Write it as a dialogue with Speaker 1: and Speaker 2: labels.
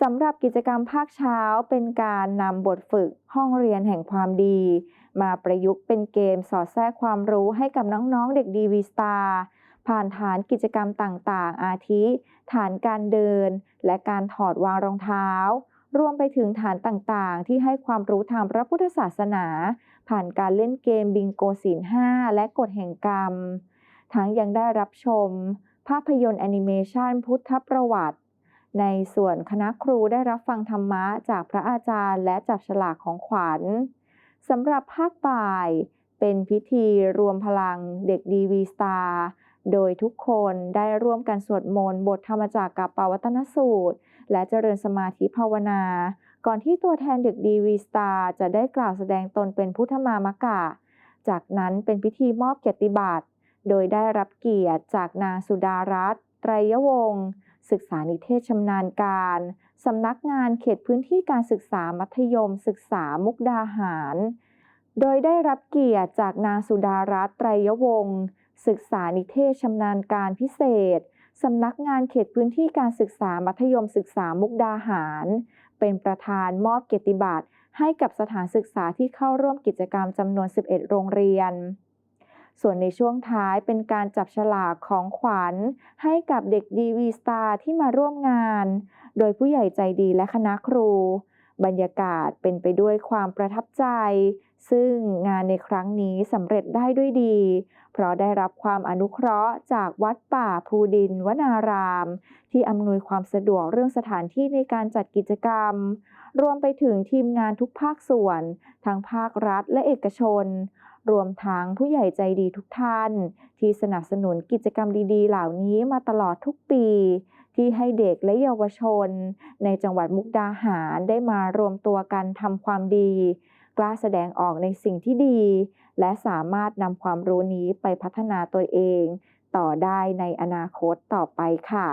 Speaker 1: สำหรับกิจกรรมภาคเช้าเป็นการนำบทฝึกห้องเรียนแห่งความดี มาประยุกต์เป็นเกมสอดแทรกความรู้ให้กับน้องๆเด็กดีวีสตาร์ผ่านฐานกิจกรรมต่างๆ อาทิ ฐานการเดิน และการถอดวางรองเท้า รวมไปถึงฐานต่างๆ ที่ให้ความรู้ทางพระพุทธศาสนา ผ่านการเล่นเกมบิงโกศีล5และกฎแห่งกรรม ทั้งยังได้รับชม ภาพยนตร์แอนิเมชันพุทธประวัติ ในส่วนคณะครูได้รับฟังธรรมะจากพระอาจารย์ และจับฉลากของขวัญสำหรับภาคบ่าย เป็นพิธีรวมพลังเด็กดีวีสตาร์โดยทุกคนได้ร่วมกันสวดมนต์บทธรรมจากกับปวัตนสูตร และเจริญสมาธิภาวนา ก่อนที่ตัวแทนเด็กดีวีสตาร์จะได้กล่าวแสดงตนเป็นพุทธมามกะ จากนั้นเป็นพิธีมอบเกียรติบัตรโดยได้รับเกียรติจากนางสุดารัตน์ไตรยวงศ์ ศึกษานิเทศชำนาญการสำนักงานเขตพื้นที่การศึกษามัธยมศึกษามุกดาหาร โดยได้รับเกียรติจากนางสุดารัตน์ไตรยวงศ์ศึกษานิเทศชำนาญการพิเศษสำนักงานเขตพื้นที่การศึกษามัธยมศึกษามุกดาหาร เป็นประธานมอบเกียรติบัตรให้กับสถานศึกษาที่เข้าร่วมกิจกรรมจำนวน 11 โรงเรียน ส่วนในช่วงท้ายเป็นการจับฉลากของขวัญ ให้กับเด็กดีวีสตาร์ที่มาร่วมงาน โดยผู้ใหญ่ใจดีและคณะครู บรรยากาศเป็นไปด้วยความประทับใจ ซึ่งงานในครั้งนี้สำเร็จได้ด้วยดี เพราะได้รับความอนุเคราะห์จากวัดป่าภูดินวนาราม ที่อำนวยความสะดวกเรื่องสถานที่ในการจัดกิจกรรม รวมไปถึงทีมงานทุกภาคส่วน ทั้งภาครัฐและเอกชน รวมทั้งผู้ใหญ่ใจดีทุกท่าน ที่สนับสนุนกิจกรรมดีๆ เหล่านี้มาตลอดทุกปี ที่ให้เด็กและเยาวชน ในจังหวัดมุกดาหารได้มารวมตัวกันทำความดี กล้าแสดงออกในสิ่งที่ดี และสามารถนำความรู้นี้ไปพัฒนาตัวเอง ต่อได้ในอนาคตต่อไปค่ะ